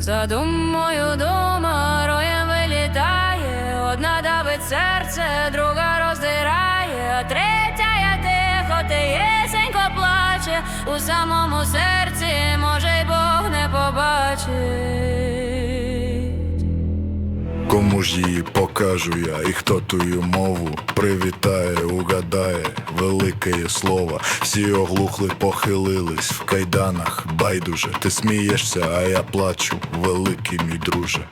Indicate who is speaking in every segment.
Speaker 1: За думою дума роєм вилітає, одна давить серце, друга роздирає, а третя я тихо, тихесенько плаче, у самому серці, може, й Бог не побачить.
Speaker 2: Кому ж її покажу я, і хто тую мову привітає, угадає велике є слово. Всі оглухли, похилились в кайданах, байдуже. Ти смієшся, а я плачу, великий мій друже.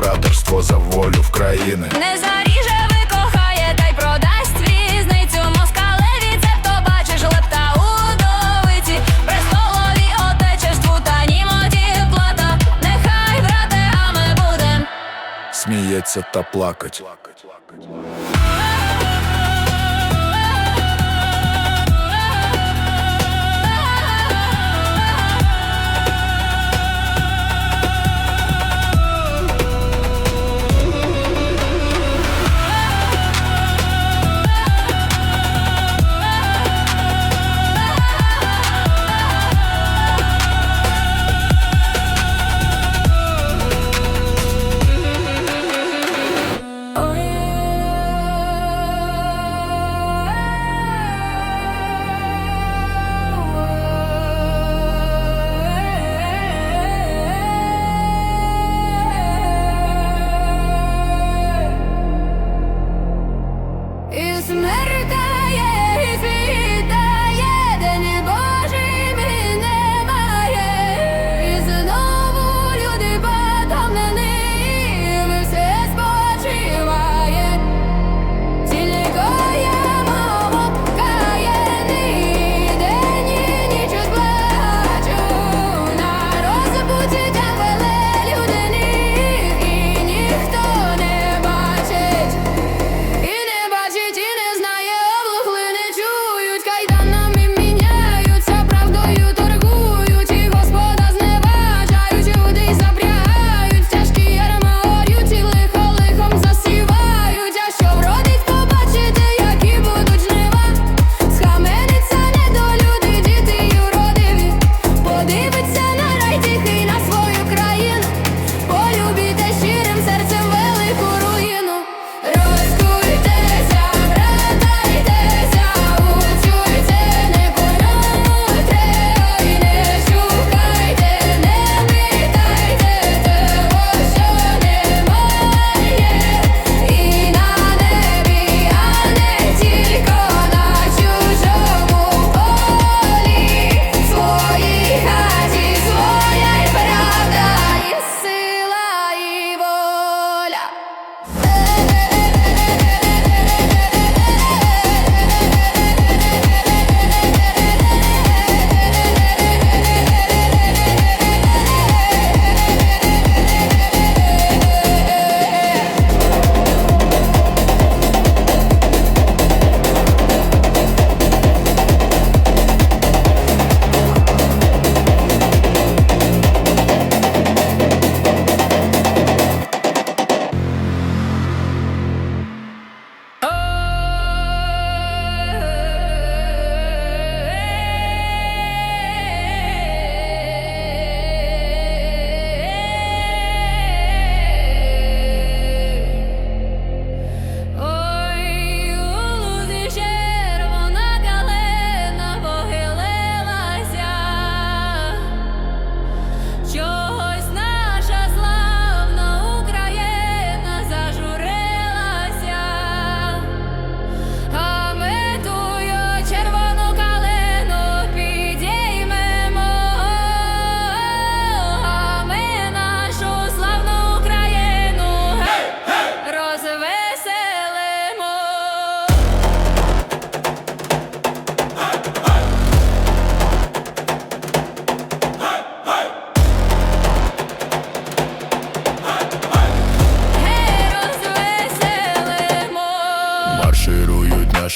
Speaker 2: Братерство, за волю в країни.
Speaker 1: Не заріже, викохає, та й продасть різницю москалеві, це хто бачиш лепта удовиці, престолові отечеству та німоті плата. Нехай, брате, а ми будем.
Speaker 2: Сміється та плакать.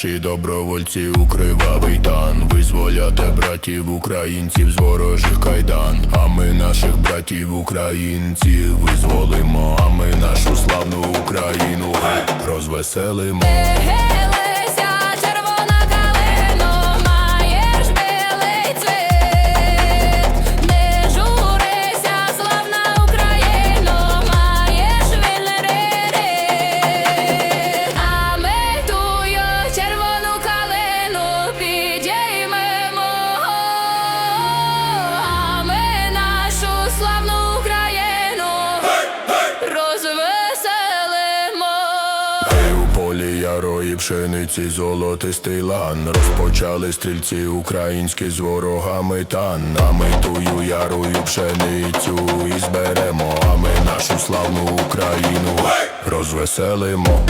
Speaker 1: наші добровольці у кривавий тан. Визволяти братів українців з ворожих кайдан. А ми наших братів українців визволимо, а ми нашу славну Україну розвеселимо. Пшениці золотистий лан. Розпочали стрільці українські з ворогами тан. А ми ярую пшеницю і зберемо, а ми нашу славну Україну розвеселимо.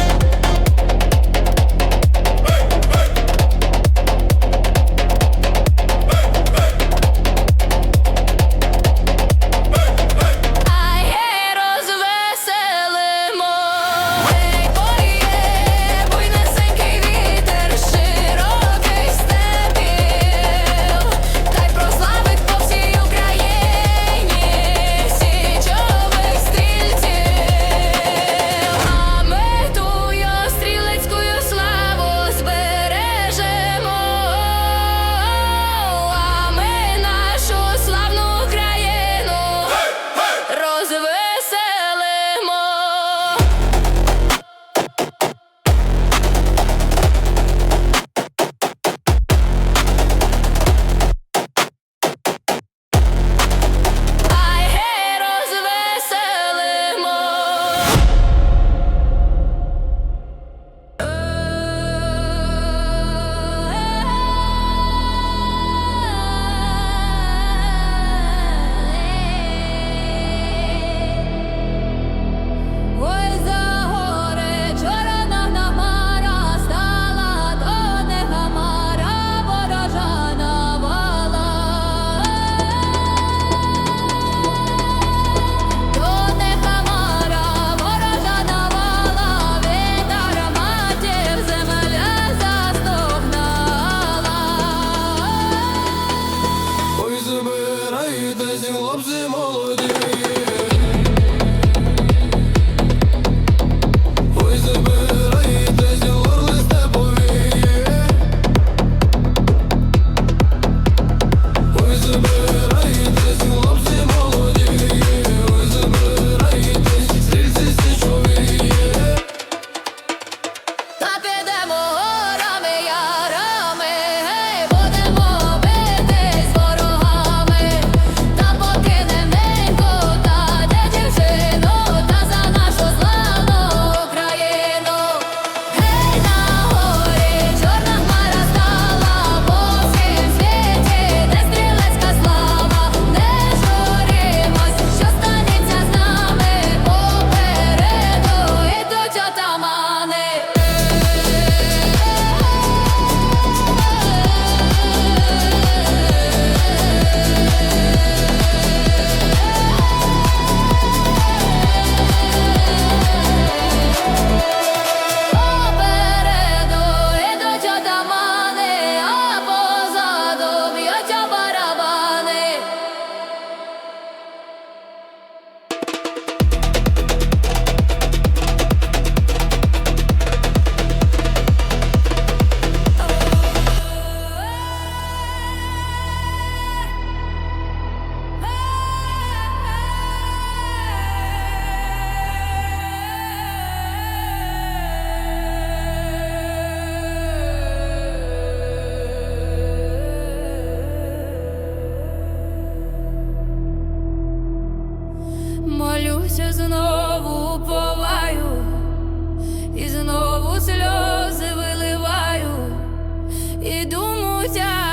Speaker 3: Бабуся.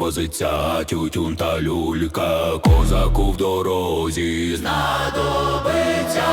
Speaker 3: Возиться тютюн та люлька, козаку в дорозі знадобиться.